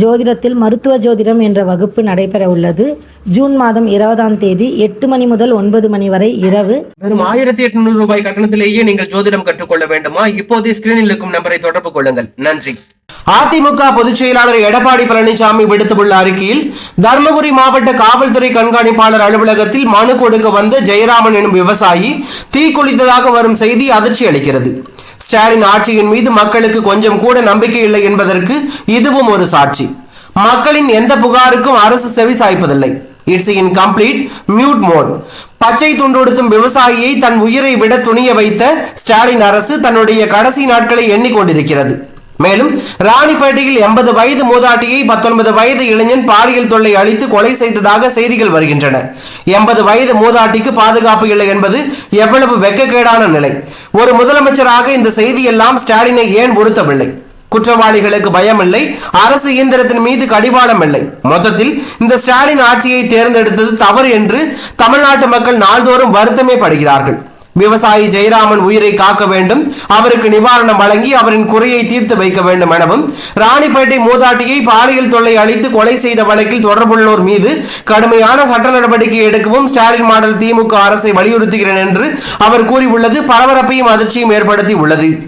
ஜோதிடத்தில் மருத்துவ ஜோதிடம் என்ற வகுப்பு நடைபெற உள்ளது ஜூன் மாதம் இருபதாம் தேதி எட்டு மணி முதல் ஒன்பது மணி வரை இரவு. வெறும் ஆயிரத்தி எட்நூறு ரூபாய் கட்டணத்திலேயே நீங்கள் ஜோதிடம் கற்றுக்கொள்ள வேண்டுமா? இப்போதே ஸ்கிரீனில் இருக்கும் நம்பரை தொடர்பு கொள்ளுங்கள். நன்றி. அதிமுக பொதுச் செயலாளர் எடப்பாடி பழனிசாமி விடுத்துள்ள அறிக்கையில் தருமபுரி மாவட்ட காவல்துறை கண்காணிப்பாளர் அலுவலகத்தில் மனு கொடுக்க வந்த ஜெயராமன் எனும் விவசாயி தீக்குளித்ததாக வரும் செய்தி அதிர்ச்சி அளிக்கிறது. ஸ்டாலின் ஆட்சியின் மீது மக்களுக்கு கொஞ்சம் கூட நம்பிக்கை இல்லை என்பதற்கு இதுவும் ஒரு சாட்சி. மக்களின் எந்த புகாருக்கும் அரசு செவி சாய்ப்பதில்லை. It's in complete mute mode பச்சை துண்டுடுத்தும் விவசாயியை தன் உயிரை விட துணிய வைத்த ஸ்டாலின் அரசு தன்னுடைய கடைசி நாட்களை எண்ணிக்கொண்டிருக்கிறது. மேலும் ராணிப்பேட்டையில் எண்பது வயது மூதாட்டியை பத்தொன்பது வயது இளைஞன் பாலியல் தொல்லை அளித்து கொலை செய்ததாக செய்திகள் வருகின்றன. எண்பது வயது மூதாட்டிக்கு பாதுகாப்பு இல்லை என்பது எவ்வளவு வெக்கக்கேடான நிலை. ஒரு முதலமைச்சராக இந்த செய்தியெல்லாம் ஸ்டாலினை ஏன் உறுத்தவில்லை? குற்றவாளிகளுக்கு பயம் இல்லை அரசு இயந்திரத்தின் மீது கடிவாளம் இல்லை. மொத்தத்தில் இந்த ஸ்டாலின் ஆட்சியை தேர்ந்தெடுத்தது தவறு என்று தமிழ்நாட்டு மக்கள் நாள்தோறும் வருத்தமே படுகிறார்கள். விவசாயி ஜெயராமன் உயிரை காக்க வேண்டும் அவருக்கு நிவாரணம் வழங்கி அவரின் குறையை தீர்த்து வைக்க வேண்டும் எனவும் ராணிப்பேட்டை மூதாட்டியை பாலியல் தொல்லை அளித்து கொலை செய்த வழக்கில் தொடர்புள்ளோர் மீது கடுமையான சட்ட நடவடிக்கை எடுக்கவும் ஸ்டாலின் மாடல் திமுக அரசை வலியுறுத்துகிறேன் என்று அவர் கூறியுள்ளது. பரபரப்பையும் அதிர்ச்சியும் ஏற்படுத்தி உள்ளது